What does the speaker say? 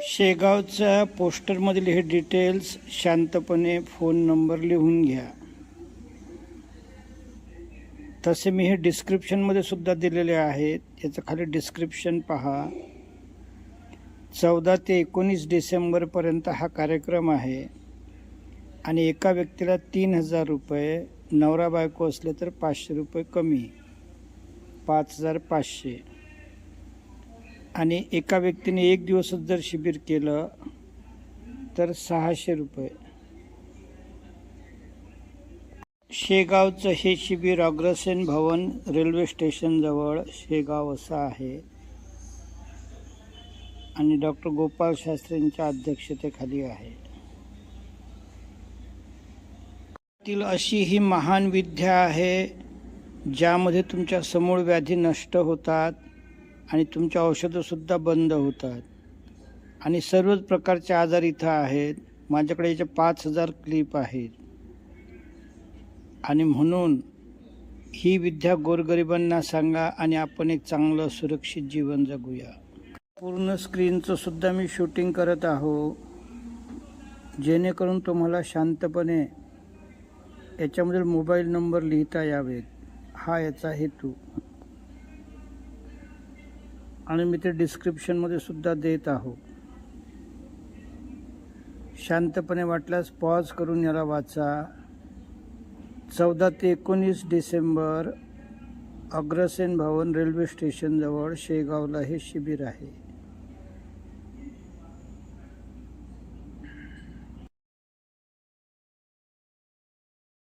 शेगावच्या पोस्टरमधील हे डिटेल्स शांतपणे phone number लिहून घ्या. तसे मी हे डिस्क्रिप्शनमध्ये सुद्धा दिलेले आहेत. याचं खाली डिस्क्रिप्शन पहा. चौदा ते एकोणीस डिसेंबरपर्यंत हा कार्यक्रम आहे. आणि एका व्यक्तीला तीन हजार रुपये नवरा बायको असले तर पाचशे रुपये कमी. पाच हजार पाचशे. आणि एका व्यक्तीने एक दिवसच जर शिबिर केलं तर सहाशे रुपये. शेगावचं हे शिबिर अग्रसेन भवन रेल्वे स्टेशनजवळ शेगाव असं आहे. आणि डॉक्टर गोपाल शास्त्रींच्या अध्यक्षतेखाली आहे. तील अशी ही महान विद्या आहे ज्यामध्ये तुमच्या समूळ व्याधी नष्ट होतात. आणि तुमच्या औषधंसुद्धा बंद होतात. आणि सर्वच प्रकारचे आजार इथं आहेत. माझ्याकडे याचे पाच हजार क्लिप आहेत. आणि म्हणून ही विद्या गोरगरिबांना सांगा आणि आपण एक चांगलं सुरक्षित जीवन जगूया. पूर्ण स्क्रीनचं सुद्धा मी शूटिंग करत आहो. जेणेकरून तुम्हाला शांतपणे याच्यामधील मोबाईल नंबर लिहिता यावेत. हा याचा हेतू. आणि मी ते डिस्क्रिप्शनमध्ये सुद्धा देत आहो शांतपणे वाटल्यास पॉज करून याला वाचा. चौदा ते एकोणीस डिसेंबर अग्रसेन भवन रेल्वे स्टेशनजवळ शेगावला हे शिबिर आहे.